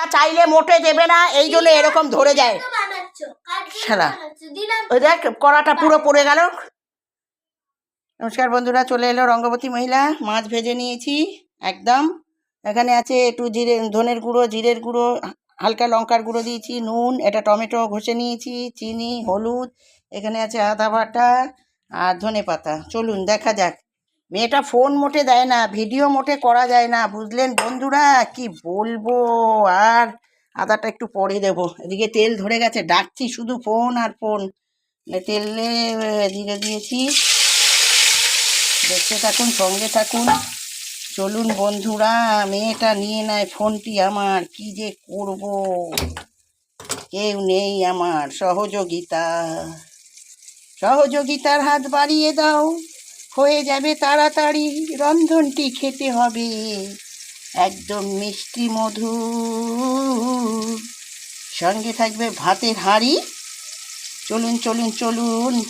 তা চাইলে মোটে দেবে না এই জন্য এরকম ধরে যায়। ওই দেখ কড়াটা পুরো পড়ে গেল। নমস্কার বন্ধুরা চলে এলো রঙ্গবতী মহিলা মাছ ভেজে নিয়েছি একদম। এখানে আছে একটু জিরে ধনের গুঁড়ো জিরের গুঁড়ো হালকা লঙ্কার গুঁড়ো দিয়েছি নুন এটা টমেটো ঘষে নিয়েছি চিনি হলুদ এখানে আছে আদা বাটা আর ধনে পাতা চলুন দেখা যাক। মেয়েটা ফোন মোটে দেয় না ভিডিও মোটে করা যায় না, বুঝলেন বন্ধুরা? কি বলব? আর আদাটা একটু পরে দেবো। এদিকে তেল ধরে গেছে, ডাকছি শুধু ফোন আর ফোন তেলে দিয়ে দিয়েছি। দেখতে থাকুন, সঙ্গে থাকুন। চলুন বন্ধুরা, মেয়েটা নিয়ে নেয় ফোনটি আমার। কি যে করব? কেউ নেই আমার। সহযোগিতা। সহযোগিতার হাত বাড়িয়ে দাও। হয়ে যাবে তাড়াতাড়ি। রন্ধনটি খেতে হবে। একদম মিষ্টি মধু সঙ্গে থাকবে ভাতের হাঁড়ি। চলুন চলুন চলুন।